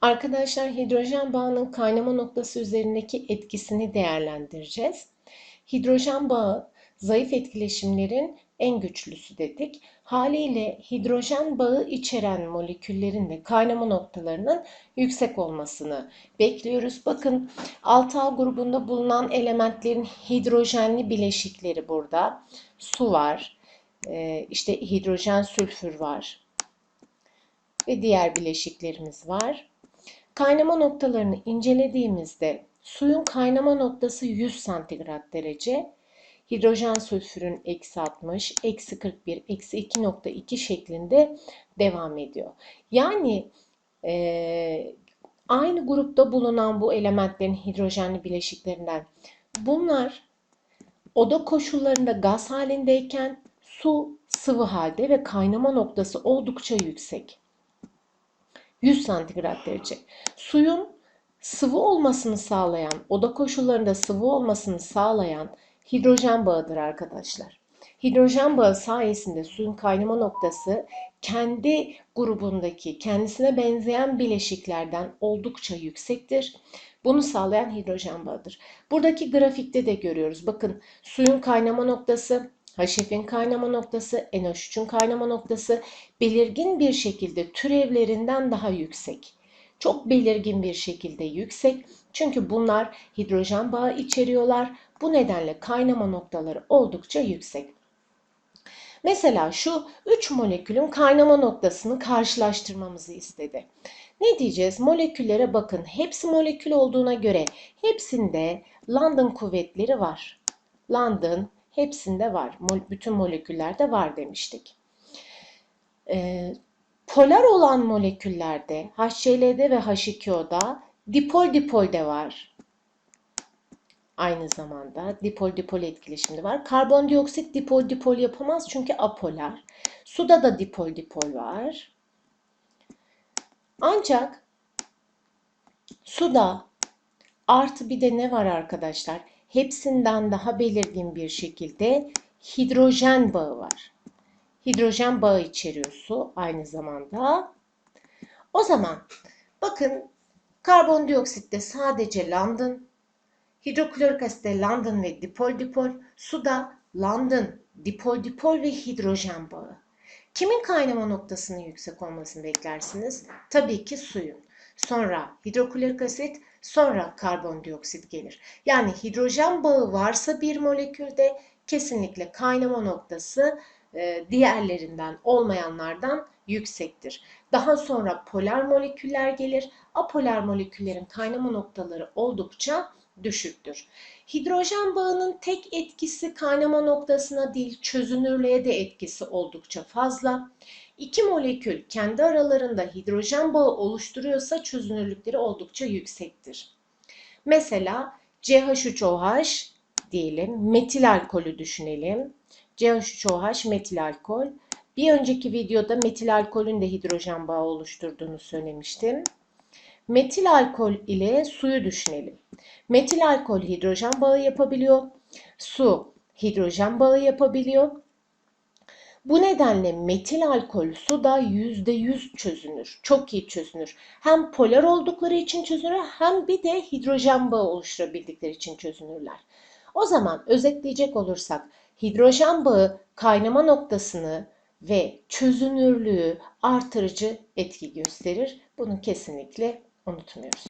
Arkadaşlar hidrojen bağının kaynama noktası üzerindeki etkisini değerlendireceğiz. Hidrojen bağı zayıf etkileşimlerin en güçlüsü dedik. Haliyle hidrojen bağı içeren moleküllerin de kaynama noktalarının yüksek olmasını bekliyoruz. Bakın 6A grubunda bulunan elementlerin hidrojenli bileşikleri burada. Su var, e, işte hidrojen sülfür var ve diğer bileşiklerimiz var. Kaynama noktalarını incelediğimizde suyun kaynama noktası 100 santigrat derece, hidrojen sülfürün eksi 60, eksi 41, eksi 2.2 şeklinde devam ediyor. Yani e, aynı grupta bulunan bu elementlerin hidrojenli bileşiklerinden bunlar oda koşullarında gaz halindeyken su sıvı halde ve kaynama noktası oldukça yüksek. 100 santigrat derece. Suyun sıvı olmasını sağlayan, oda koşullarında sıvı olmasını sağlayan hidrojen bağıdır arkadaşlar. Hidrojen bağı sayesinde suyun kaynama noktası kendi grubundaki kendisine benzeyen bileşiklerden oldukça yüksektir. Bunu sağlayan hidrojen bağıdır. Buradaki grafikte de görüyoruz. Bakın suyun kaynama noktası HF'in kaynama noktası, NH3'ün kaynama noktası belirgin bir şekilde türevlerinden daha yüksek. Çok belirgin bir şekilde yüksek. Çünkü bunlar hidrojen bağı içeriyorlar. Bu nedenle kaynama noktaları oldukça yüksek. Mesela şu 3 molekülün kaynama noktasını karşılaştırmamızı istedi. Ne diyeceğiz? Moleküllere bakın. Hepsi molekül olduğuna göre hepsinde London kuvvetleri var. London, hepsinde var. Bütün moleküllerde var demiştik. Ee, polar olan moleküllerde HCl'de ve H2O'da dipol dipolde var. Aynı zamanda dipol dipol etkileşimde var. Karbondioksit dipol dipol yapamaz çünkü apolar. Suda da dipol dipol var. Ancak suda artı bir de ne var arkadaşlar? Hepsinden daha belirgin bir şekilde hidrojen bağı var. Hidrojen bağı içeriyor su aynı zamanda. O zaman bakın karbondioksitte sadece London, hidroklorik asitte London ve dipol dipol, suda London, dipol dipol ve hidrojen bağı. Kimin kaynama noktasının yüksek olmasını beklersiniz? Tabii ki suyun. Sonra hidroklorik asit, sonra karbondioksit gelir. Yani hidrojen bağı varsa bir molekülde kesinlikle kaynama noktası e, diğerlerinden olmayanlardan yüksektir. Daha sonra polar moleküller gelir. Apolar moleküllerin kaynama noktaları oldukça düşüktür. Hidrojen bağının tek etkisi kaynama noktasına değil çözünürlüğe de etkisi oldukça fazla. İki molekül kendi aralarında hidrojen bağı oluşturuyorsa çözünürlükleri oldukça yüksektir. Mesela CH3OH diyelim, metil alkolü düşünelim. CH3OH metil alkol. Bir önceki videoda metil alkolün de hidrojen bağı oluşturduğunu söylemiştim. Metil alkol ile suyu düşünelim. Metil alkol hidrojen bağı yapabiliyor. Su hidrojen bağı yapabiliyor. Bu nedenle metil alkol suda %100 çözünür. Çok iyi çözünür. Hem polar oldukları için çözünür hem bir de hidrojen bağı oluşturabildikleri için çözünürler. O zaman özetleyecek olursak hidrojen bağı kaynama noktasını ve çözünürlüğü artırıcı etki gösterir. Bunu kesinlikle unutmuyoruz.